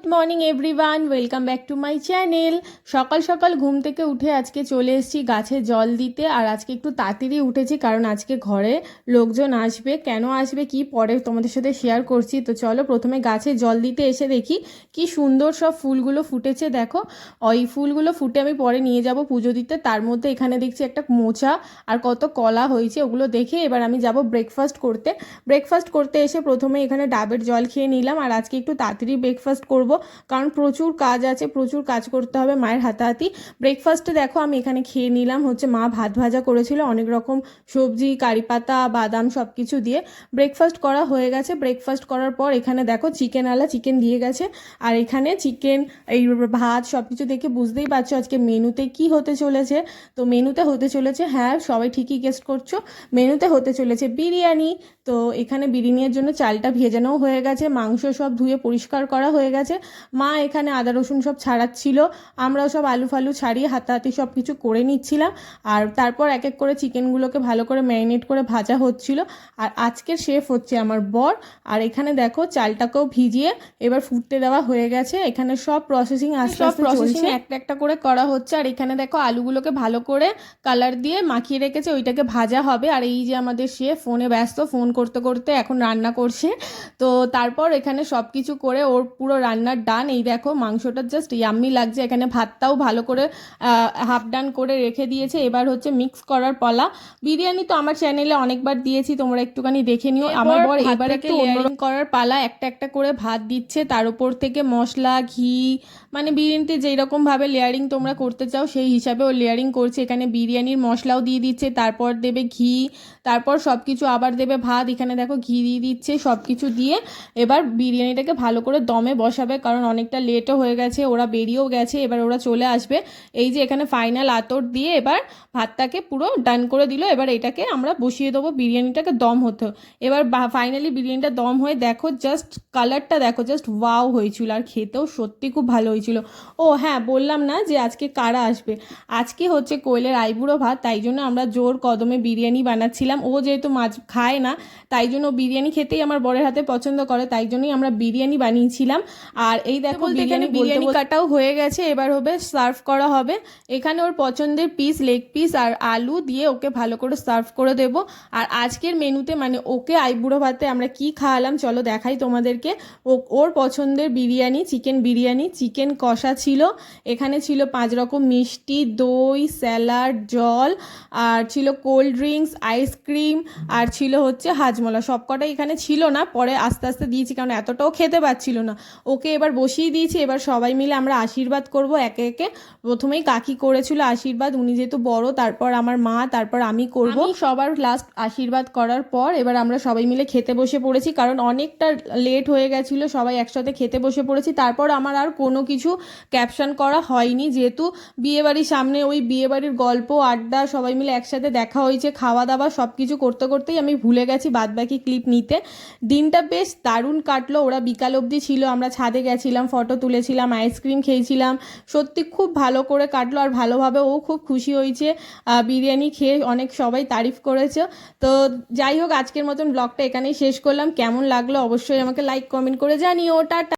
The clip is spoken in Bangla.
Good morning everyone welcome back to my channel সকাল সকাল ঘুম থেকে উঠে আজকে চলে এসেছি গাছে জল দিতে, আর আজকে একটু তাড়াতাড়ি উঠেছি কারণ আজকে ঘরে লোকজন আসবে। কেন আসবে, কি পরে তোমাদের সাথে শেয়ার করছি। তো চলো প্রথমে গাছে জল দিতে এসে দেখি কি সুন্দর সব ফুলগুলো ফুটেছে। দেখো, ওই ফুলগুলো ফুটে আমি পরে নিয়ে যাব পুজো দিতে। তার মধ্যে এখানে দেখছি একটা মোচা, আর কত কলা হয়েছে ওগুলো দেখে এবার আমি যাব ব্রেকফাস্ট করতে। ব্রেকফাস্ট করতে এসে প্রথমে এখানে ডাবের জল খেয়ে নিলাম, আর আজকে একটু তাড়াতাড়ি ব্রেকফাস্ট করব কারণ প্রচুর কাজ আছে, প্রচুর কাজ করতে হবে মায়ের হাতাহাতি। ব্রেকফাস্টে দেখো আমি এখানে খেয়ে নিলাম, হচ্ছে মা ভাত ভাজা করেছিল, অনেক রকম সবজি, কারি পাতা, বাদাম সব কিছু দিয়ে। ব্রেকফাস্ট করা হয়ে গেছে ব্রেকফাস্ট করার পর এখানে দেখো চিকেন আলা চিকেন দিয়ে গেছে। আর এখানে চিকেন এই ভাত সব কিছু দেখে বুঝতেই পারছ আজকে মেনুতে কি হতে চলেছে। তো মেনুতে হতে চলেছে হ্যাঁ সবাই ঠিকই গেস্ট করছ। মেনুতে হতে চলেছে বিরিয়ানি। তো এখানে বিরিয়ানির জন্য চালটা ভেজানোও হয়ে গেছে, মাংস সব ধুয়ে পরিষ্কার করা হয়ে গেছে। মা এখানে আদা রসুন সব ছাড়াচ্ছিল। আমরাও সব আলু ফালু ছাড়িয়ে হাতাহাতি সব কিছু করে নিচ্ছিলাম। আর তারপর এক এক করে চিকেনগুলোকে ভালো করে ম্যারিনেট করে ভাজা হচ্ছিল। আর আজকের শেফ হচ্ছে আমার বর। আর এখানে দেখো চালটাকেও ভিজিয়ে এবার ফুটতে দেওয়া হয়ে গেছে। এখানে সব প্রসেসিং আস্তে আস্তে প্রসেসিং একটা একটা করে করা হচ্ছে। আর এখানে দেখো আলুগুলোকে ভালো করে কালার দিয়ে মাখিয়ে রেখেছে। ওইটাকে ভাজা হবে। আর এই যে আমাদের শেফ ফোনে ব্যস্ত ফোন করতে করতে এখন রান্না করছে। তো তারপর এখানে সব কিছু করে ওর পুরো রান্নার ডান এই দেখো মাংসটা জাস্ট ইয়াম্মি লাগছে। এখানে ভাতটাও ভালো করে হাফ ডান করে রেখে দিয়েছে। এবার হচ্ছে মিক্স করার পালা। বিরিয়ানি তো আমার চ্যানেলে অনেকবার দিয়েছি তোমরা একটুখানি দেখে নিও। আমার বর এবার একটু লেয়ারিং করার পালা একটা একটা করে ভাত দিচ্ছে। তার উপর থেকে মশলা ঘি মানে বিরিয়ানিতে যেই রকম ভাবে লেয়ারিং তোমরা করতে চাও সেই হিসাবে ও লেয়ারিং করছে। এখানে বিরিয়ানির মশলাও দিয়ে দিচ্ছে তারপর দেবে ঘি তারপর সব কিছু আবার দেবে ভাত। এখানে দেখো ঘি দিয়ে দিচ্ছে সব কিছু দিয়ে। এবার বিরিয়ানিটাকে ভালো করে দমে বসাবে। কারণ অনেকটা লেটও হয়ে গেছে, ওরা বেরিয়েও গেছে, এবার ওরা চলে আসবে। এই যে এখানে ফাইনাল আতর দিয়ে এবার ভাতটাকে পুরো ডান করে দিল, এবার এটাকে আমরা বসিয়ে দেবো বিরিয়ানিটাকে দম হতে। এবার ফাইনালি বিরিয়ানিটা দম হয়ে দেখো জাস্ট কালারটা দেখো জাস্ট ওয়াও হয়েছিল, আর খেতেও সত্যি খুব ভালো হয়েছিল। ও হ্যাঁ বললাম না যে আজকে কারা আসবে? আজকে হচ্ছে কোয়েলের আইবুড়ো ভাত, তাই জন্য আমরা জোর কদমে বিরিয়ানি বানাচ্ছিলাম। ও যেহেতু মাছ খায় না, তাই জন্য বিরিয়ানি খেতেই আমার বরের হাতে পছন্দ করে, তাই জন্যই আমরা বিরিয়ানি বানিয়েছিলাম। আর এই দেখো বিরিয়ানি বিরিয়ানি কাটাও হয়ে গেছে এবার হবে সার্ভ করা হবে। এখানে ওর পছন্দের পিস লেগ পিস আর আলু দিয়ে ওকে ভালো করে সার্ভ করে দেব। আর আজকের মেনুতে মানে ওকে আইবুড়ো ভাতে আমরা কি খাওয়ালাম চলো দেখাই তোমাদেরকে। ও ওর পছন্দের বিরিয়ানি চিকেন বিরিয়ানি চিকেন কষা ছিল। এখানে ছিল পাঁচ রকম মিষ্টি দই স্যালাড জল আর ছিল কোল্ড ড্রিঙ্কস আইসক্রিম আর ছিল হচ্ছে হাজমলা। সবকটাই এখানে ছিল না পরে আস্তে আস্তে দিয়েছি কারণ এতটাও খেতে পারছিল না। ওকে এবার বসিয়ে দিয়েছি এবার সবাই মিলে আমরা আশীর্বাদ করব। একে একে প্রথমেই কাকি করেছিল আশীর্বাদ উনি যেহেতু বড় তারপর আমার মা তারপর আমি করব। সবার লাস্ট আশীর্বাদ করার পর এবার আমরা সবাই মিলে খেতে বসে পড়েছি কারণ অনেকটা লেট হয়ে গেছিল সবাই একসাথে খেতে বসে পড়েছি। তারপর আমার আর কোনো কিছু ক্যাপশন করা হয়নি যেহেতু বিয়েবাড়ির সামনে ওই বিয়েবাড়ির গল্প আড্ডা সবাই মিলে একসাথে দেখা হয়েছে খাওয়া দাওয়া সব কিছু করতে করতেই আমি ভুলে গেছি বাদবাকি ক্লিপ নিতে। দিনটা বেশ দারুণ কাটলো ওরা বিকাল অবধি ছিল আমরা ছাদে গেছিলাম ফটো তুলেছিলাম আইসক্রিম খেয়েছিলাম। সত্যি খুব ভালো করে কাটলো আর ভালোভাবে ও খুব খুশি হয়েছে। বিরিয়ানি খেয়ে অনেক সবাই তারিফ করেছে। তো যাই হোক, আজকের মতন ব্লগটা এখানেই শেষ করলাম। কেমন লাগল অবশ্যই আমাকে লাইক কমেন্ট করে জানিও। টাটা!